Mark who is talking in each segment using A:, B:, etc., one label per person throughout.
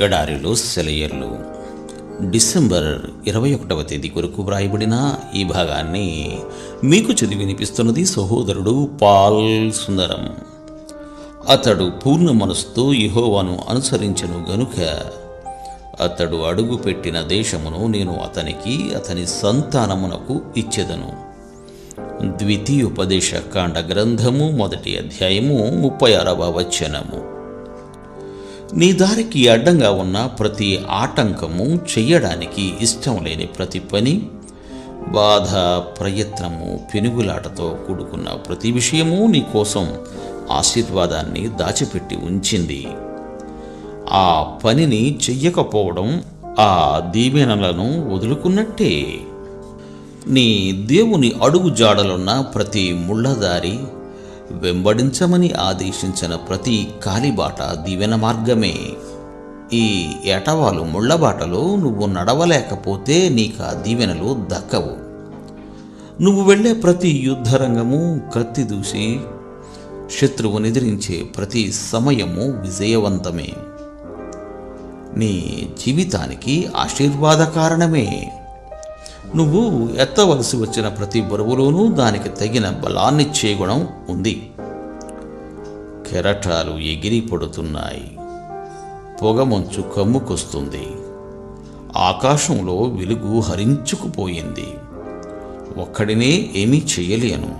A: ఎడారిలో సెలయర్లు. డిసెంబర్ ఇరవై ఒకటవ తేదీ కొరకు వ్రాయబడిన ఈ భాగాన్ని మీకు చదివి వినిపిస్తున్నది సహోదరుడు పాల్ సుందరం. అతడు పూర్ణ మనస్సుతో యహోవాను అనుసరించను గనుక అతడు అడుగు పెట్టిన దేశమును నేను అతనికి అతని సంతానమునకు ఇచ్చెదను. ద్వితీయోపదేశ కాండ గ్రంథము మొదటి అధ్యాయము ముప్పై ఆరవ వచనము. నీ దారికి అడ్డంగా ఉన్న ప్రతి ఆటంకము చెయ్యడానికి ఇష్టం లేని ప్రతి పని బాధ ప్రయత్నము పెనుగులాటతో కూడుకున్న ప్రతి విషయము నీ కోసం ఆశీర్వాదాన్ని దాచిపెట్టి ఉంచింది. ఆ పనిని చెయ్యకపోవడం ఆ దీవెనలను వదులుకున్నట్టే. నీ దేవుని అడుగు జాడలున్న ప్రతి ముళ్ళదారి వెంబడించమని ఆదేశించిన ప్రతి కాలిబాట దీవెన మార్గమే. ఈ ఎటవాలు ముళ్ళబాటలో నువ్వు నడవలేకపోతే నీకు ఆ దీవెనలు దక్కవు. నువ్వు వెళ్ళే ప్రతి యుద్ధరంగము కత్తి దూసి. శత్రువుని ఎదిరించే ప్రతి సమయము విజయవంతమే. నీ జీవితానికి ఆశీర్వాద కారణమే నువ్వు ఎత్తవలసి వచ్చిన ప్రతి బరువులోనూ దానికి తగిన బలాన్నిచ్చే గుణం ఉంది. కెరటాలు ఎగిరి పడుతున్నాయి. పొగమంచు కమ్ముకొస్తుంది. ఆకాశంలో వెలుగు హరించుకుపోయింది. ఒక్కడినే ఏమీ చేయలేను.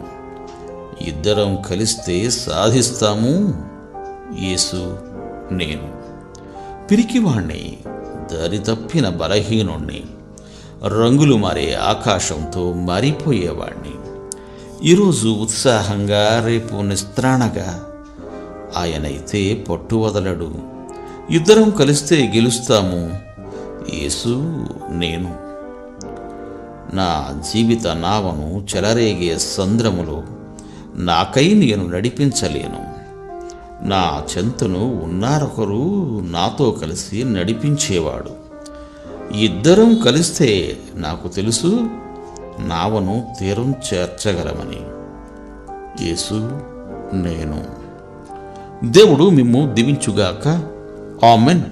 A: ఇద్దరం కలిస్తే సాధిస్తాము. యేసు నేను. పిరికివాణ్ణి దరి తప్పిన బలహీనుణ్ణి. రంగులు మారే ఆకాశంతో మారిపోయేవాణ్ణి. ఈరోజు ఉత్సాహంగా రేపు నిస్త్రాణగా ఆయనైతే పట్టు వదలడు. ఇద్దరం కలిస్తే గెలుస్తాము. యేసు నేను. నా జీవిత నావను చెలరేగే సంద్రములో నాకై నేను నడిపించలేను. నా చెంతను ఉన్నారొకరు నాతో కలిసి నడిపించేవాడు. ఇద్దరం కలిస్తే నాకు తెలుసు నావను తీరం చేర్చగలమని. యేసు నేను. దేవుడు మిమ్ము దివించుగాక. ఆమెన్.